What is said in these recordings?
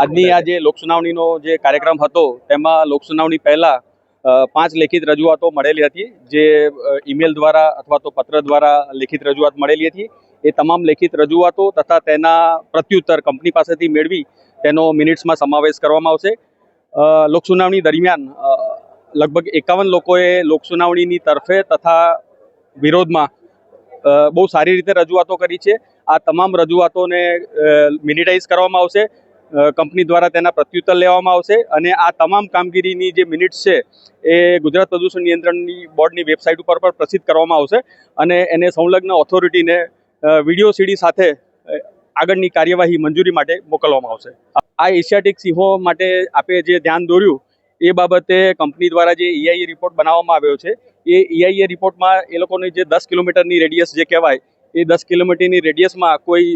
આજની આ જે લોકસુનાવણીનો જે કાર્યક્રમ હતો, તેમાં લોકસુનાવણી પહેલાં પાંચ લેખિત રજૂઆતો મળેલી હતી, જે ઈમેલ દ્વારા અથવા તો પત્ર દ્વારા લેખિત રજૂઆત મળેલી હતી. એ તમામ લેખિત રજૂઆતો તથા તેના પ્રત્યુત્તર કંપની પાસેથી મેળવી, તેનો મિનિટ્સમાં સમાવેશ કરવામાં આવશે. લોકસુનાવણી દરમિયાન લગભગ એકાવન લોકોએ લોકસુનાવણીની તરફે તથા વિરોધમાં બહુ સારી રીતે રજૂઆતો કરી છે. આ તમામ રજૂઆતોને મિનિટાઇઝ કરવામાં આવશે. કંપની દ્વારા તેના પ્રત્યુત્તર લેવામાં આવશે અને આ તમામ કામગીરીની જે મિનિટ્સ છે એ ગુજરાત પ્રદૂષણ નિયંત્રણની બોર્ડની વેબસાઇટ ઉપર પણ પ્રસિદ્ધ કરવામાં આવશે અને એને સંલગ્ન ઓથોરિટીને વીડિયો સીડી સાથે આગળની કાર્યવાહી મંજૂરી માટે મોકલવામાં આવશે. આ એશિયાટિક સિંહો માટે આપે જે ધ્યાન દોર્યું એ બાબતે કંપની દ્વારા જે ઈઆઈએ રિપોર્ટ બનાવવામાં આવ્યો છે, એ ઈઆઈએ રિપોર્ટમાં એ લોકોની જે દસ કિલોમીટરની રેડિયસ જે કહેવાય, એ દસ કિલોમીટરની રેડિયસમાં કોઈ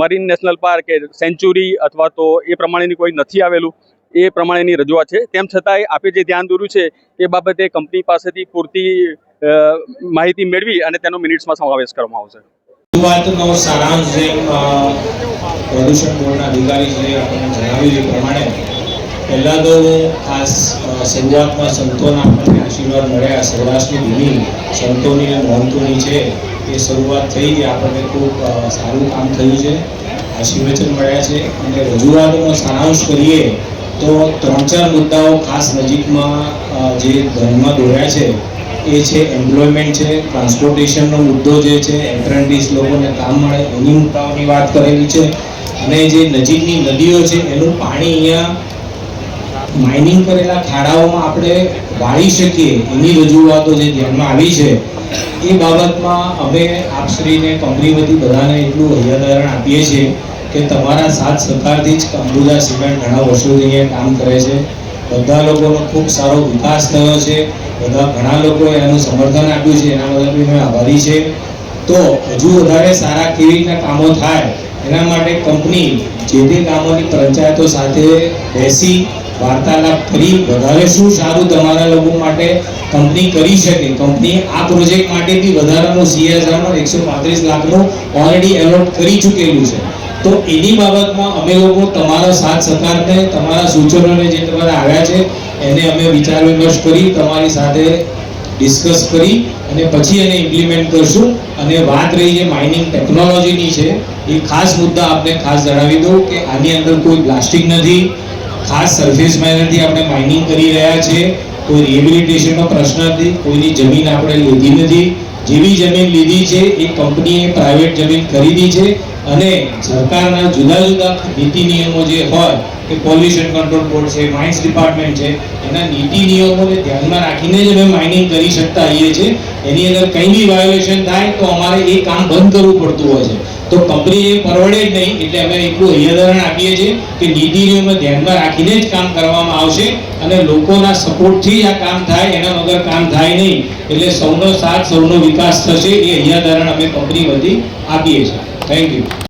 મરીન નેશનલ પાર્ક કે સેન્ચુરી અથવા તો એ પ્રમાણેની કોઈ નથી આવેલું, એ પ્રમાણેની રજૂઆત છે. તેમ છતાંય આપે જે ધ્યાન દોર્યું છે એ બાબતે કંપની પાસેથી પૂરતી માહિતી મેળવી અને તેનો મિનિટ્સમાં સમાવેશ કરવામાં આવશે. વાતનો સારાંશ જે પ્રદૂષણ બોર્ડના અધિકારીશ્રીએ આપણને જણાવ્યું એ પ્રમાણે, પહેલાં તો ખાસ શરૂઆતમાં સંતોના આપણને આશીર્વાદ મળ્યા. સૌરાષ્ટ્રની ભૂમિ સંતોની અને મહંતોની છે. એ શરૂઆત થઈ કે આપણને ખૂબ સારું કામ થયું છે. આશીર્વચન મળ્યા છે. અને રજૂઆતનો સારાંશ કરીએ તો ત્રણ ચાર મુદ્દાઓ ખાસ નજીકમાં જે ધ્યાનમાં દોર્યા છે, એ છે એમ્પ્લોયમેન્ટ છે ટ્રાન્સપોર્ટેશનનો મુદ્દો જે છે એપ્રેન્ટિસ લોકોને કામ મળે એની મુદ્દાઓની વાત કરેલી છે. અને જે નજીકની નદીઓ છે, એનું પાણી અહીંયા માઇનિંગ કરેલા ખાડાઓમાં આપણે વાળી શકીએ એની રજૂઆતો જે ધ્યાનમાં આવી છે, એ બાબતમાં અમે આપશ્રીને કંપની વતી બધાને એટલું હૈયાધારણ આપીએ છીએ કે તમારા સાથ સહકારથી જ અંબુજા સિમેન્ટ ઘણા વર્ષોથી અહીંયા કામ કરે છે. બધા લોકોનો ખૂબ સારો વિકાસ થયો છે. બધા ઘણા લોકોએ એનું સમર્થન આપ્યું છે. એના બદલ બી અમે આભારી છે. તો હજુ વધારે સારા કેવી રીતના કામો થાય, એના માટે કંપની જે તે કામોની પંચાયતો સાથે બેસી વાર્તાલાપ કરી, વધારે શું સારું તમારા લોકો માટે કંપની કરી શકે? કંપની આ પ્રોજેક્ટ માટે બી વધારાનું સીએસઆરનો એકસો પાંત્રીસ લાખનો ઓલરેડી એલોટ કરી ચૂકેલું છે. તો એની બાબતમાં અમે લોકો તમારા સાથ સહકારને તમારા સૂચનોને જે તમારા આવ્યા છે, એને અમે વિચાર વિમર્શ કરી, તમારી સાથે ડિસ્કસ કરી અને પછી એને ઇમ્પ્લિમેન્ટ કરશું. અને વાત રહી છે માઇનિંગ ટેકનોલોજીની છે. એ ખાસ મુદ્દા આપને ખાસ જણાવી દઉં કે આની અંદર કોઈ પ્લાસ્ટિક નથી ખાસ સરફેસ માઇનરથી આપણે માઇનિંગ કરી રહ્યા છીએ કોઈ રિહેબિલિટેશનનો પ્રશ્ન નથી. કોઈની જમીન આપણે લીધી નથી. જેવી જમીન લીધી છે, એ કંપનીએ પ્રાઇવેટ જમીન ખરીદી છે અને સરકારના જુદા જુદા નીતિ નિયમો જે હોય કે પોલ્યુશન કંટ્રોલ બોર્ડ છે માઇન્સ ડિપાર્ટમેન્ટ છે, એના નીતિ નિયમોને ધ્યાનમાં રાખીને જ અમે માઇનિંગ કરી શકતા હોઈએ છીએ. એની અંદર કંઈ બી વાયોલેશન થાય તો અમારે એ કામ બંધ કરવું પડતું હોય છે. તો કંપની પરવડે જ નહીં, એટલે અમે એટલું હૈયાધારણ આપીએ છીએ કે નીતિ નિયમો ધ્યાનમાં રાખીને જ કામ કરવામાં આવશે અને લોકોના સપોર્ટથી જ આ કામ થાય, એના વગર કામ થાય નહીં. એટલે સૌનો સાથ, સૌનો વિકાસ થશે એ હૈયાધારણ અમે કંપની વતી આપીએ છીએ. Thank you